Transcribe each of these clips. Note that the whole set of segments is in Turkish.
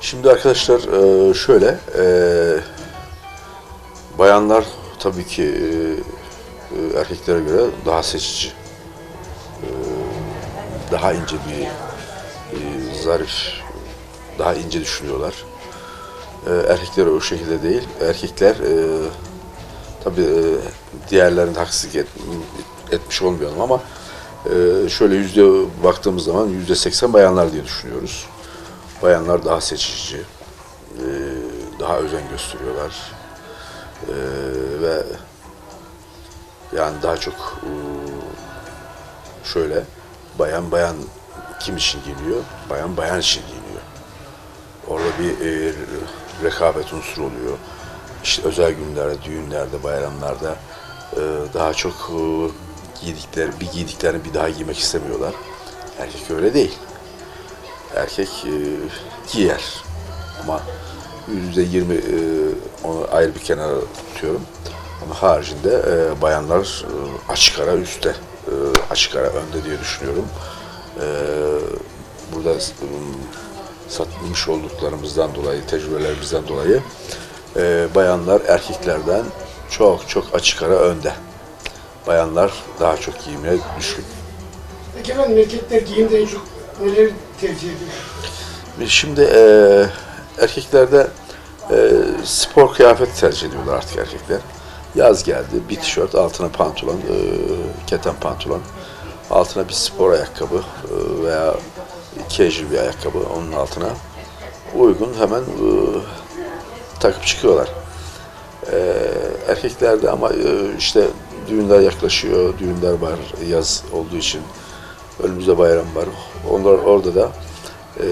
Şimdi arkadaşlar e, şöyle, e, bayanlar tabii ki e, erkeklere göre daha seçici, daha ince bir, zarif, daha ince düşünüyorlar. Erkekler o şekilde değil. Erkekler tabii e, diğerlerini haksızlık et- etmiş olmayalım ama e, şöyle yüzde baktığımız zaman yüzde seksen bayanlar diye düşünüyoruz. Bayanlar daha seçici, e, daha özen gösteriyorlar E, ve yani daha çok e, şöyle bayan bayan kim için giyiniyor? Bayan bayan için giyiniyor. Orada bir e, rekabet unsuru oluyor. İşte özel günlerde, düğünlerde, bayramlarda e, daha çok e, giydikleri, bir giydiklerini bir daha giymek istemiyorlar. Erkek öyle değil. Erkek e, giyer ama yüzde yirmi e, onu ayrı bir kenara tutuyorum. Ama haricinde e, bayanlar e, açık ara üstte, e, açık ara önde diye düşünüyorum. E, burada e, satılmış olduklarımızdan dolayı, tecrübelerimizden dolayı e, bayanlar erkeklerden çok çok açık ara önde. Bayanlar daha çok giymeye düşkün. Peki efendim erkekler giyimde en çok neleri tercih ediyor? Ve Şimdi e, erkeklerde e, spor kıyafet tercih ediyorlar artık erkekler. Yaz geldi, bir tişört, altına pantolon, e, keten pantolon, altına bir spor ayakkabı e, veya casual bir ayakkabı onun altına uygun hemen e, takıp çıkıyorlar. E, erkeklerde ama e, işte düğünler yaklaşıyor, düğünler var yaz olduğu için önümüzde bayram var. Onlar orada da e,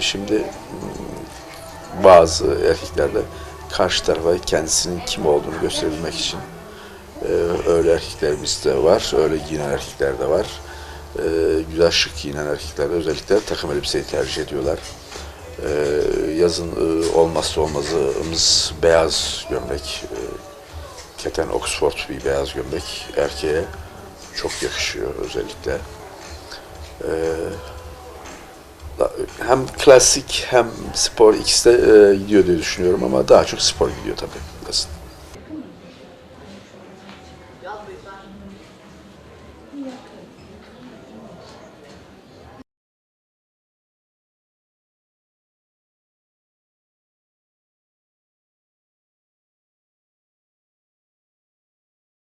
şimdi bazı erkeklerde karşı tarafa kendisinin kim olduğunu gösterebilmek için e, öyle erkeklerimiz de var, öyle giyinen erkekler de var. E, güzel şık giyinen erkekler de özellikle takım elbiseyi tercih ediyorlar. E, yazın e, olmazsa olmazımız beyaz gömlek. Keten Oxford bir beyaz gömlek erkeğe çok yakışıyor özellikle. E, da- hem klasik hem spor ikisi de e, gidiyor diye düşünüyorum ama daha çok spor gidiyor tabii. yazın.